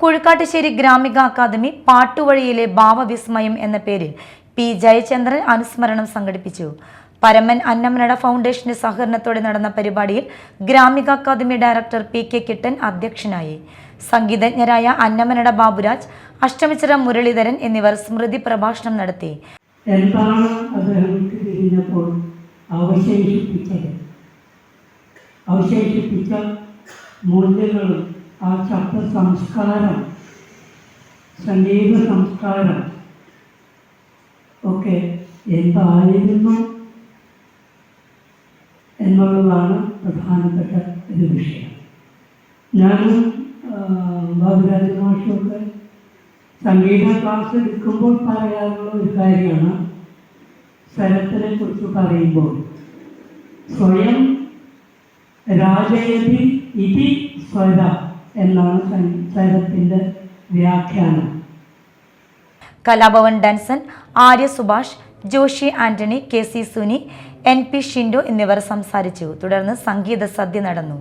കുഴുക്കാട്ടുശ്ശേരി Gramika academy പാട്ടുവഴിയിലെ ഭാവവിസ്മയം എന്ന പേരിൽ പി ജയചന്ദ്രൻ അനുസ്മരണം സംഘടിപ്പിച്ചു. പരമൻ അന്നമനട ഫൗണ്ടേഷന്റെ സഹകരണത്തോടെ നടന്ന പരിപാടിയിൽ Gramika academy director P K Kittan അധ്യക്ഷനായി. സംഗീതജ്ഞരായ അന്നമനട ബാബുരാജ് അഷ്ടമിച്ചിറ മുരളീധരൻ എന്നിവർ സ്മൃതി പ്രഭാഷണം നടത്തി. അവശേഷിപ്പിച്ച മൂല്യങ്ങളും ആ ശബ്ദ സംസ്കാരം സംഗീത സംസ്കാരം ഒക്കെ എന്തായിരുന്നു എന്നുള്ളതാണ് പ്രധാനപ്പെട്ട ഒരു വിഷയം. ഞാനും ബാബുരാജ മാഷുമൊക്കെ സംഗീത ക്ലാസ് എടുക്കുമ്പോൾ പറയാനുള്ള ഒരു കാര്യമാണ്. സ്വരത്തിനെ കുറിച്ച് പറയുമ്പോൾ സ്വയം രാജയതി ഇതി സ്വര. എന്നാണ് സംസാരത്തിന്റെ വ്യാഖ്യാനം. Kalabhavan Denson Arya Subhash Joshi Antony K C Suni N P Shindo എന്നിവർ സംസാരിച്ചു. തുടർന്ന് സംഗീത സദ്യ നടന്നു.